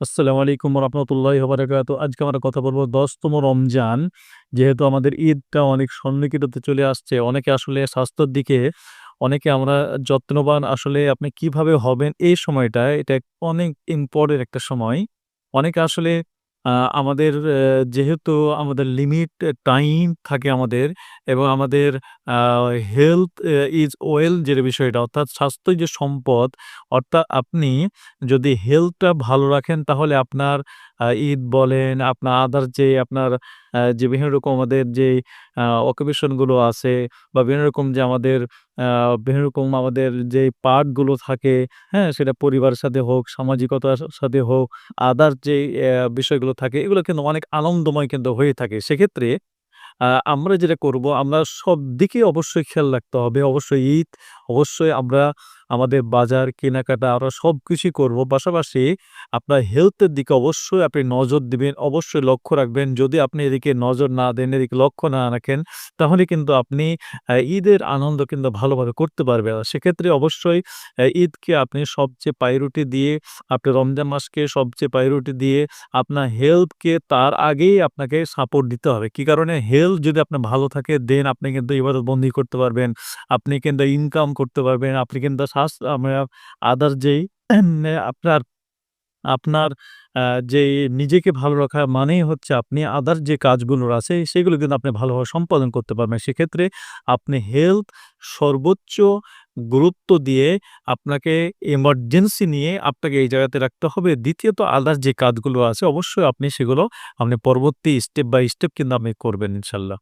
আসসালামু আলাইকুম রহমতুল্লাহ বারাকাত আজকে আমরা কথা বলব দশতম রমজান। যেহেতু আমাদের ঈদটা অনেক সন্নিকটতে চলে আসছে। অনেকে আসলে স্বাস্থ্যর দিকে, অনেকে আমরা যত্নবান, আসলে আপনি কীভাবে হবেন এই সময়টা এটা অনেক ইম্পর্টেন্ট একটা সময়। অনেকে আসলে আমাদের যেহেতু আমাদের লিমিট টাইম থাকে আমাদের এবং আমাদের হেলথ ইজ ওয়েল যে বিষয়টা, অর্থাৎ স্বাস্থ্যই যে সম্পদ। অর্থাৎ আপনি যদি হেলথটা ভালো রাখেন তাহলে আপনার ঈদ বলেন, আপনার আদার যে আপনার যে বিভিন্ন রকম আমাদের যেই আ অকুপেশনগুলো আছে বা বিভিন্ন রকম যে আমাদের বিভিন্ন রকম আমাদের যেই পার্টগুলো থাকে, হ্যাঁ? সেটা পরিবারের সাথে হোক, সামাজিকতার সাথে হোক, আদার অ্যা বিষয়গুলো থাকে এগুলো কিন্তু অনেক আনন্দময় কিন্তু হয়ে থাকে। সেক্ষেত্রে আমরা যেটা করব আমরা সব দিকে অবশ্যই খেয়াল রাখতে হবে। অবশ্যই ঈদ, অবশ্যই আমরা আমাদের বাজার কেনাকাটা আমরা সবকিছুই করব পাশাপাশি আপনার হেলথের দিকে অবশ্যই আপনি নজর দিবেন, অবশ্যই লক্ষ্য রাখবেন। যদি আপনি এদিকে নজর না দেন, এদিকে লক্ষ্য না রাখেন তাহলে কিন্তু আপনি ঈদের আনন্দ কিন্তু ভালোভাবে করতে পারবেন। সেক্ষেত্রে অবশ্যই ঈদকে আপনি সবচেয়ে প্রায়োরিটি দিয়ে আপনি রমজান মাসকে সবচেয়ে প্রায়োরিটি দিয়ে আপনার হেলথকে তার আগেই আপনাকে সাপোর্ট দিতে হবে। কি কারণে? হেলথ যদি আপনার ভালো থাকে দেন আপনি কিন্তু ইবাদতবন্দি করতে পারবেন। আপনি কিন্তু ইনকাম করতে পারবেন। আপনি কিন্তু শ্বাস আমরা আদার্স যেই আপনার আপনার যেই নিজেকে ভালো রাখা মানেই হচ্ছে আপনি আদার্স যে কাজগুলো আছে, সেগুলো কিন্তু আপনি ভালোভাবে সম্পাদন করতে পারবেন। সেক্ষেত্রে আপনি হেলথ সর্বোচ্চ গুরুত্ব দিয়ে আপনাকে এমার্জেন্সি নিয়ে আপনাকে এই জায়গাতে রাখতে হবে। দ্বিতীয়ত আদার্স যে কাজগুলো আছে, অবশ্যই আপনি সেগুলো আপনি পরবর্তী স্টেপ বাই স্টেপ কিন্তু আপনি করবেন ইনশাআল্লাহ।